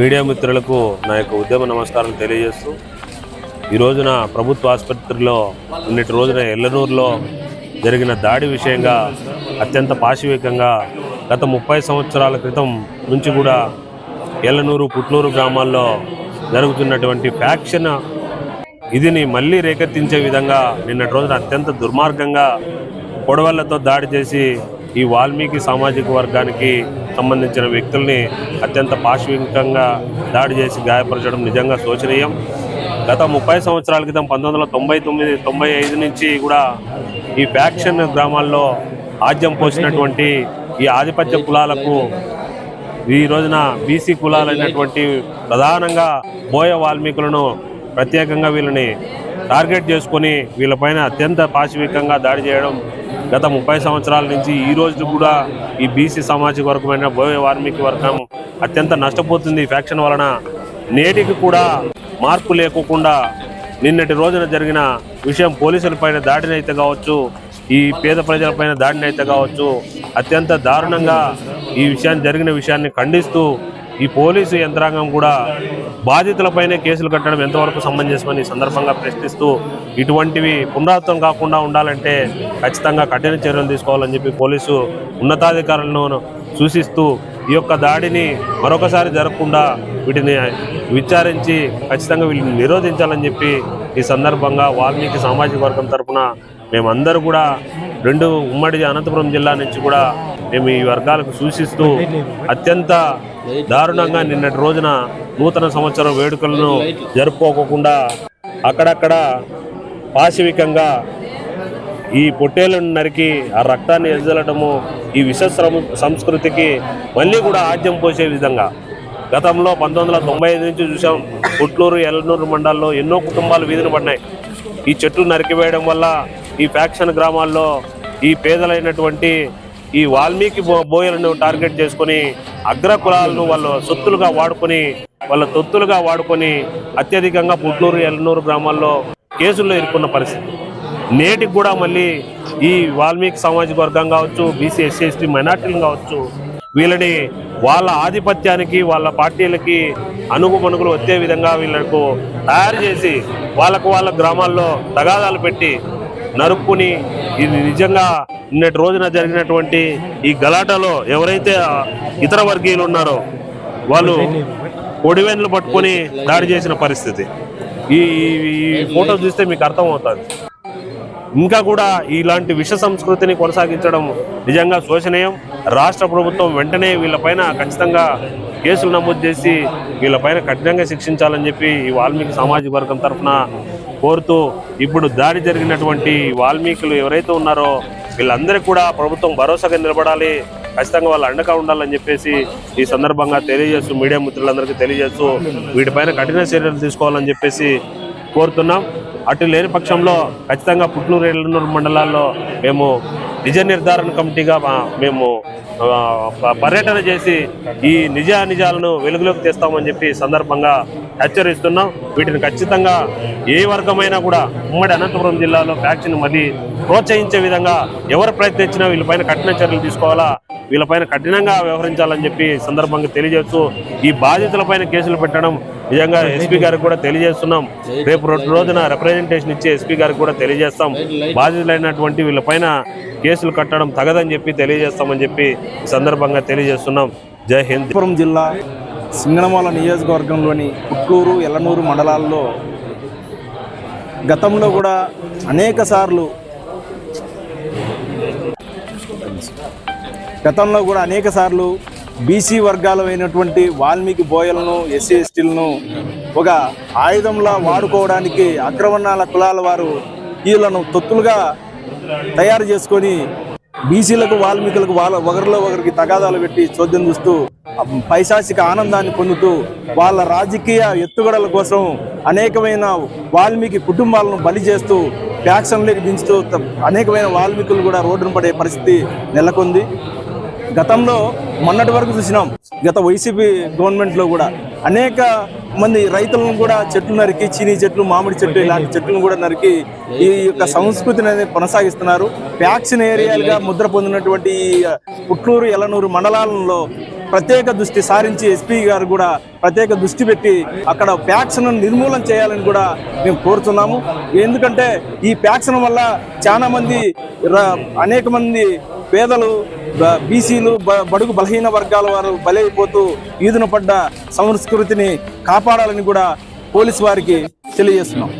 Media మిత్రులకు నా యొక్క ఉద్యమ నమస్కారం తెలియజేస్తూ ఈ రోజున ప్రభుత్వ ఆసుపత్రిలో నిన్నటి రోజున ఎల్లనూరులో జరిగిన దాడి విషయంగా అత్యంత పాశవికంగా గత ముప్పై సంవత్సరాల క్రితం నుంచి కూడా ఎల్లనూరు పుట్లూరు గ్రామాల్లో జరుగుతున్నటువంటి ఫ్యాక్షన్ ఇదిని మళ్ళీ రేకెత్తించే విధంగా నిన్నటి రోజున అత్యంత దుర్మార్గంగా పొడవళ్ళతో దాడి చేసి ఈ వాల్మీకి సామాజిక వర్గానికి సంబంధించిన వ్యక్తుల్ని అత్యంత పాశవికంగా దాడి చేసి గాయపరచడం నిజంగా శోచనీయం. గత ముప్పై సంవత్సరాల క్రితం పంతొమ్మిది వందల తొంభై తొమ్మిది తొంభై ఐదు నుంచి కూడా ఈ ఫ్యాక్షన్ గ్రామాల్లో ఆద్యం పోసినటువంటి ఈ ఆధిపత్య కులాలకు ఈ రోజున బీసీ కులాలైనటువంటి ప్రధానంగా బోయ వాల్మీకులను ప్రత్యేకంగా వీళ్ళని టార్గెట్ చేసుకొని వీళ్ళపైన అత్యంత పాశవికంగా దాడి చేయడం గత ముప్పై సంవత్సరాల నుంచి ఈ రోజు కూడా ఈ బీసీ సామాజిక వర్గమైన బోయ వాల్మీకి వర్గం అత్యంత నష్టపోతుంది ఫ్యాక్షన్ వలన. నేటికి కూడా మార్పు లేకోకుండా నిన్నటి రోజున జరిగిన విషయం పోలీసులపైన దాడినైతే కావచ్చు ఈ పేద ప్రజలపైన దాడినైతే కావచ్చు అత్యంత దారుణంగా ఈ విషయాన్ని జరిగిన విషయాన్ని ఖండిస్తూ ఈ పోలీసు యంత్రాంగం కూడా బాధితులపైనే కేసులు కట్టడం ఎంతవరకు సమంజసమని సందర్భంగా ప్రశ్నిస్తూ ఇటువంటివి పునరావృతం కాకుండా ఉండాలంటే ఖచ్చితంగా కఠిన చర్యలు తీసుకోవాలని చెప్పి పోలీసు ఉన్నతాధికారులను సూచిస్తూ ఈ యొక్క దాడిని మరొకసారి జరగకుండా వీటిని విచారించి ఖచ్చితంగా వీటిని నిరోధించాలని చెప్పి ఈ సందర్భంగా వాల్మీకి సామాజిక వర్గం తరఫున మేమందరూ కూడా రెండు ఉమ్మడి అనంతపురం జిల్లా నుంచి కూడా మేము ఈ వర్గాలకు సూచిస్తూ అత్యంత దారుణంగా నిన్నటి రోజున నూతన సంవత్సరం వేడుకలను జరుపుకోకుండా అక్కడక్కడ పాశవికంగా ఈ పొట్టేలను నరికి ఆ రక్తాన్ని ఎదలటము ఈ విష శ్రమ- సంస్కృతికి మళ్ళీ కూడా ఆద్యం పోసే విధంగా. గతంలో పంతొమ్మిది వందల తొంభై ఐదు నుంచి చూసాం పుట్లూరు ఎల్లనూరు మండలంలో ఎన్నో కుటుంబాలు వీధిన పడినాయి ఈ చెట్లు నరికివేయడం వల్ల ఈ ఫ్యాక్షన్ గ్రామాల్లో ఈ పేదలైనటువంటి ఈ వాల్మీకి బో బోయలను టార్గెట్ చేసుకొని అగ్ర కులాలను వాళ్ళ సొత్తులుగా వాడుకొని వాళ్ళ తొత్తులుగా వాడుకొని అత్యధికంగా పుట్లూరు ఎల్నూరు గ్రామాల్లో కేసుల్లో ఇరుక్కున్న పరిస్థితి. నేటికి కూడా మళ్ళీ ఈ వాల్మీకి సామాజిక వర్గం కావచ్చు బీసీ ఎస్సీ ఎస్టీ మైనార్టీలు కావచ్చు వీళ్ళని వాళ్ళ ఆధిపత్యానికి వాళ్ళ పార్టీలకి అనుగుమనుగులు వచ్చే విధంగా వీళ్ళకు తయారు చేసి వాళ్ళకు వాళ్ళ గ్రామాల్లో తగాదాలు పెట్టి నరుక్కుని ఇది నిజంగా నిన్నటి రోజున జరిగినటువంటి ఈ గలాటలో ఎవరైతే ఇతర వర్గీయులు ఉన్నారో వాళ్ళు ఒడివెన్లు పట్టుకొని దాడి చేసిన పరిస్థితి. ఈ ఈ- ఈ ఫోటో చూస్తే మీకు అర్థమవుతుంది. ఇంకా కూడా ఇలాంటి విష సంస్కృతిని కొనసాగించడం నిజంగా శోచనీయం రాష్ట్ర ప్రభుత్వం వెంటనే వీళ్ళపైన ఖచ్చితంగా కేసులు నమోదు చేసి వీళ్ళపైన కఠినంగా శిక్షించాలని చెప్పి ఈ వాల్మీకి సామాజిక వర్గం తరఫున కోరుతూ ఇప్పుడు దాడి జరిగినటువంటి వాల్మీకులు ఎవరైతే ఉన్నారో వీళ్ళందరికీ కూడా ప్రభుత్వం భరోసాగా నిలబడాలి. ఖచ్చితంగా వాళ్ళు అండగా ఉండాలని చెప్పేసి ఈ సందర్భంగా తెలియజేస్తూ మీడియా మిత్రులందరికీ తెలియజేస్తూ వీటిపైన కఠిన చర్యలు తీసుకోవాలని చెప్పేసి కోరుతున్నాం. అటు లేని పక్షంలో ఖచ్చితంగా పుట్నూరు ఎల్లనూరు మండలాల్లో మేము నిజ నిర్ధారణ కమిటీగా మేము ప- పర్యటన చేసి ఈ నిజ నిజాలను వెలుగులోకి తెస్తామని చెప్పి సందర్భంగా హెచ్చరిస్తున్నాం. వీటిని ఖచ్చితంగా ఏ వర్గమైనా కూడా ఉమ్మడి అనంతపురం జిల్లాలో ఫ్యాక్షన్ మళ్ళీ ప్రోత్సహించే విధంగా ఎవరు ప్రయత్నించినా వీళ్ళపైన కఠిన చర్యలు తీసుకోవాలా? వీళ్ళపైన కఠినంగా వ్యవహరించాలని చెప్పి సందర్భంగా తెలియజేస్తూ ఈ బాధితులపైన కేసులు పెట్టడం నిజంగా ఎస్పీ గారికి కూడా తెలియజేస్తున్నాం. రేపు రెండు రోజున రిప్రజెంటేషన్ ఇచ్చి ఎస్పీ గారికి కూడా తెలియజేస్తాం. బాధితులైనటువంటి వీళ్ళపైన కేసులు కట్టడం తగదని చెప్పి తెలియజేస్తామని చెప్పి సందర్భంగా తెలియజేస్తున్నాం. జై హింద్. జిల్లా సింగనమాల నియోజకవర్గంలోని పుట్టూరు ఎల్లనూరు మండలాల్లో గతంలో కూడా అనేక సార్లు గతంలో కూడా అనేక సార్లు బీసీ వర్గాలు అయినటువంటి వాల్మీకి బోయలను ఎస్సీ ఎస్టీలను ఒక ఆయుధంలా వాడుకోవడానికి అగ్రవర్ణాల కులాల వారు వీళ్ళను తొత్తులుగా తయారు చేసుకొని బీసీలకు వాల్మీకులకు వాళ్ళ ఒకరిలో ఒకరికి తగాదాలు పెట్టి చోద్యం చూస్తూ పైశాసిక ఆనందాన్ని పొందుతూ వాళ్ళ రాజకీయ ఎత్తుగడల కోసం అనేకమైన వాల్మీకి కుటుంబాలను బలి చేస్తూ ఫ్యాక్షన్లోకి దించుతూ అనేకమైన వాల్మీకులు కూడా రోడ్డున పడే పరిస్థితి నెలకొంది. గతంలో మొన్నటి వరకు చూసినాం. గత వైసీపీ గవర్నమెంట్లో కూడా అనేక మంది రైతులను కూడా చెట్లు నరికి చీనీ చెట్లు మామిడి చెట్లు ఇలాంటి చెట్లను కూడా నరికి ఈ యొక్క సంస్కృతిని అనేది కొనసాగిస్తున్నారు. వ్యాక్సిన్ ఏరియాలుగా ముద్ర పొందినటువంటి ఈ పుట్లూరు ఎలనూరు మండలాలలో ప్రత్యేక దృష్టి సారించి ఎస్పీ గారు కూడా ప్రత్యేక దృష్టి పెట్టి అక్కడ ప్యాక్స్ను నిర్మూలన చేయాలని కూడా మేము కోరుతున్నాము. ఎందుకంటే ఈ ప్యాక్స్ను వల్ల చాలా మంది అనేక మంది పేదలు బీసీలు బ- బడుగు బలహీన వర్గాల వారు బలైపోతూ ఈదున పడ్డ సంస్కృతిని కాపాడాలని కూడా పోలీసు వారికి తెలియజేస్తున్నాం.